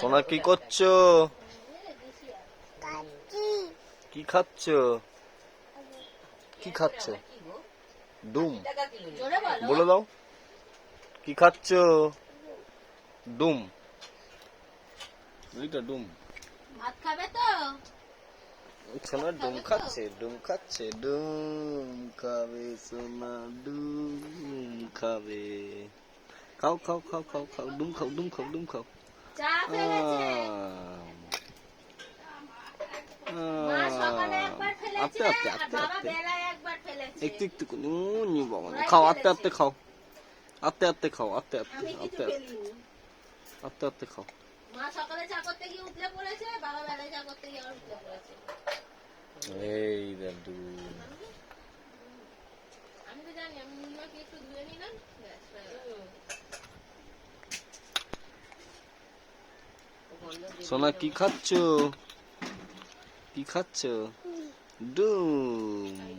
সোনা কি করছ? কি খাচ্ছ? কি খাচ্ছ? ডুম বলো। বলে দাও। কি খাচ্ছ? ডুম এইটা ডুম ভাত খাবে তো? সোনা ডুম খাচ্ছে ডুম খাচ্ছে ডুম খাবে সোনা ডুম খাবে। খাও খাও খাও খাও খাও ডুম খাও ডুম খাও ডুম খাও চা ফেলেছে মা সকালে একবার আস্তে আস্তে আর আস্তে বাবা আস্তে একটু একটু করে নি বাবা খাও আস্তে আস্তে খাও আস্তে আস্তে খাও আস্তে আস্তে আস্তে আস্তে আস্তে আস্তে খাও মা সকালে চা করতে গিয়ে উঠলে পড়েছে বাবা বেলায় চা করতে গিয়ে আবার উঠলে পড়েছে এই দাদু আমি তো জানি আমি একটু ধুয়ে নিলাম সোনা কি খাচ্ছ? কি খাচ্ছ? ডুম